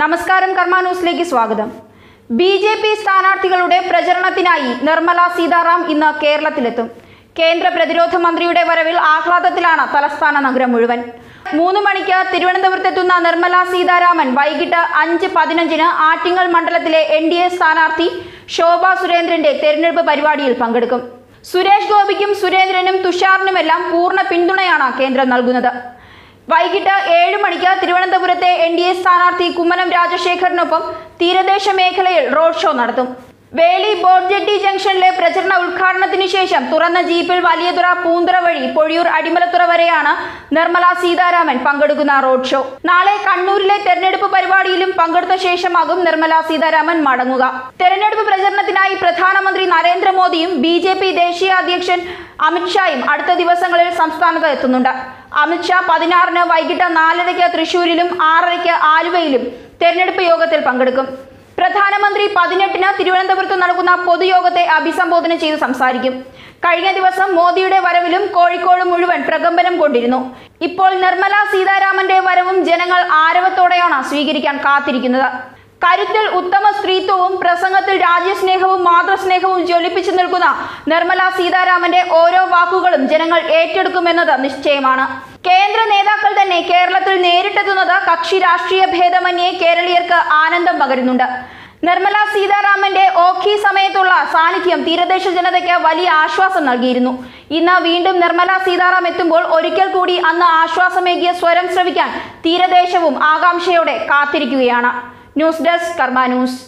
നമസ്കാരം കർമ്മ ന്യൂസിലേക്ക് സ്വാഗതം. ബി ജെ പി സ്ഥാനാർത്ഥികളുടെ പ്രചരണത്തിനായി നിർമ്മല സീതാറാം ഇന്ന് കേരളത്തിലെത്തും. കേന്ദ്ര പ്രതിരോധ മന്ത്രിയുടെ വരവിൽ ആഹ്ലാദത്തിലാണ് തലസ്ഥാന നഗരം മുഴുവൻ. മൂന്ന് മണിക്ക് തിരുവനന്തപുരത്തെത്തുന്ന നിർമ്മല സീതാരാമൻ വൈകിട്ട് അഞ്ച് പതിനഞ്ചിന് ആറ്റിങ്ങൽ മണ്ഡലത്തിലെ എൻ ഡി എ സ്ഥാനാർത്ഥി ശോഭ സുരേന്ദ്രന്റെ തെരഞ്ഞെടുപ്പ് പരിപാടിയിൽ പങ്കെടുക്കും. സുരേഷ് ഗോപിക്കും സുരേന്ദ്രനും തുഷാറിനുമെല്ലാം പൂർണ പിന്തുണയാണ് കേന്ദ്രം നൽകുന്നത്. വൈകിട്ട് ഏഴ് മണിക്ക് തിരുവനന്തപുരത്തെ എൻ ഡി എ സ്ഥാനാർത്ഥി കുമ്മനം രാജശേഖരനൊപ്പം തീരദേശ മേഖലയിൽ റോഡ് ഷോ നടത്തും. വേളി ബോർജെട്ടി ജംഗ്ഷനിലെ പ്രചരണ ഉദ്ഘാടനത്തിന് ശേഷം തുറന്ന ജീപ്പിൽ വലിയതുറ പൂന്തുറ വഴി പൊഴിയൂർ അടിമലത്തുറ വരെയാണ് നിർമ്മല സീതാരാമൻ പങ്കെടുക്കുന്ന റോഡ് ഷോ. നാളെ കണ്ണൂരിലെ തെരഞ്ഞെടുപ്പ് പരിപാടിയിലും പങ്കെടുത്ത ശേഷമാകും നിർമ്മല സീതാരാമൻ മടങ്ങുക. തെരഞ്ഞെടുപ്പ് പ്രചരണത്തിനായി പ്രധാനമന്ത്രി നരേന്ദ്രമോദിയും ബി ജെ പി ദേശീയ അധ്യക്ഷൻ അമിത്ഷായും അടുത്ത ദിവസങ്ങളിൽ സംസ്ഥാനത്ത് എത്തുന്നുണ്ട്. അമിത്ഷാ പതിനാറിന് വൈകിട്ട് നാലരയ്ക്ക് തൃശൂരിലും ആറരയ്ക്ക് ആലുവയിലും തെരഞ്ഞെടുപ്പ് യോഗത്തിൽ പങ്കെടുക്കും. പ്രധാനമന്ത്രി പതിനെട്ടിന് തിരുവനന്തപുരത്ത് നടക്കുന്ന പൊതുയോഗത്തെ അഭിസംബോധന ചെയ്ത് സംസാരിക്കും. കഴിഞ്ഞ ദിവസം മോദിയുടെ വരവിലും കോഴിക്കോട് മുഴുവൻ പ്രകമ്പനം കൊണ്ടിരുന്നു. ഇപ്പോൾ നിർമ്മല സീതാരാമന്റെ വരവും ജനങ്ങൾ ആരവത്തോടെയാണ് സ്വീകരിക്കാൻ കാത്തിരിക്കുന്നത്. കരുത്തിൽ ഉത്തമ സ്ത്രീത്വവും പ്രസംഗത്തിൽ രാജ്യസ്നേഹവും മാതൃസ്നേഹവും ജ്വലിപ്പിച്ചു നിൽക്കുന്ന നിർമ്മല സീതാരാമന്റെ ഓരോ വാക്കുകളും ജനങ്ങൾ ഏറ്റെടുക്കുമെന്നത് നിശ്ചയമാണ്. കേന്ദ്ര നേതാക്കൾ തന്നെ കേരളത്തിൽ നേരിട്ടെത്തുന്നത് കക്ഷി രാഷ്ട്രീയ ഭേദമന്യേ കേരളീയർക്ക് ആനന്ദം പകരുന്നുണ്ട്. നിർമ്മല സീതാരാമന്റെ ഓഖി സമയത്തുള്ള സാന്നിധ്യം തീരദേശ ജനതയ്ക്ക് വലിയ ആശ്വാസം നൽകിയിരുന്നു. ഇന്ന് വീണ്ടും നിർമ്മല സീതാറാം എത്തുമ്പോൾ ഒരിക്കൽ കൂടി അന്ന് ആശ്വാസമേകിയ സ്വരം ശ്രവിക്കാൻ തീരദേശവും ആകാംക്ഷയോടെ കാത്തിരിക്കുകയാണ്. News desk Karma news.